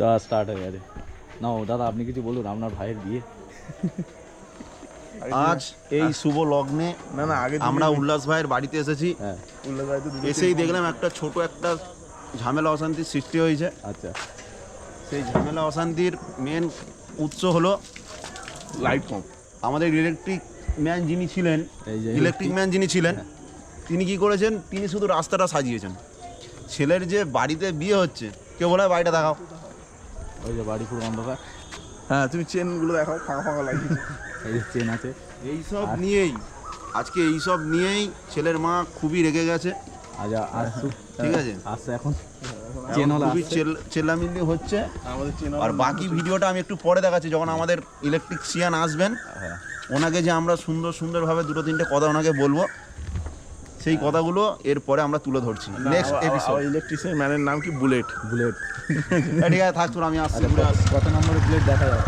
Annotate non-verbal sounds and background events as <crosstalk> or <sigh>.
চা স্টার্ট হয়ে গেছে। না ও দাদা আপনি কিছু বলুন আপনার ভাইয়ের বিয়ে। আজ এই শুভ লগ্নে না না আগে আমরা উল্লাস ভাইয়ের বাড়িতে এসেছি। হ্যাঁ। উল্লাস ভাই তো এসেই দেখলাম একটা ছোট একটা ঝামেলা অশান্তির সৃষ্টি হয়েছে। আচ্ছা। সেই ঝামেলা অশান্তির মেন উৎস হলো লাইট কম আমাদের ইলেকট্রিক ম্যান যিনি ছিলেন এই যে ইলেকট্রিক ম্যান যিনি ছিলেন তিনি কি করেছেন? তিনি শুধু রাস্তাটা সাজিয়েছেন। ছেলের যে বাড়িতে বিয়ে হচ্ছে কেউ বলে বাড়িটা দেখাও। ওই যে বাড়ি পুরো অন্ধকার। হ্যাঁ তুমি চেনগুলো দেখাও ফাঁকা ফাঁকা লাগিয়েছে <laughs> এই যে চেন আছে। এইসব নিয়েই আজকে এইসব নিয়েই ছেলের মা খুবই রেগে গেছে। আজ আসুক ঠিক আছে। আসছে এখন খুবই। চেল্লামিল্লি হচ্ছে। আমাদের চেন আর বাকি ভিডিওটা আমি একটু পরে দেখাচ্ছি যখন আমাদের ইলেকট্রিকশিয়ান আসবেন। হ্যাঁ। ওনাকে যে আমরা সুন্দর সুন্দরভাবে দুটো তিনটে কথা ওনাকে বলব। সেই কথাগুলো এরপরে আমরা তুলে ধরছি। নেক্সট এপিসোড ইলেকট্রিশিয়ান ম্যানের নাম কি? বুলেট বুলেট <laughs> ঠিক আছে থাক আমি আসছি ঘুরে আসছি। কত নম্বরের বুলেট দেখা যাবে?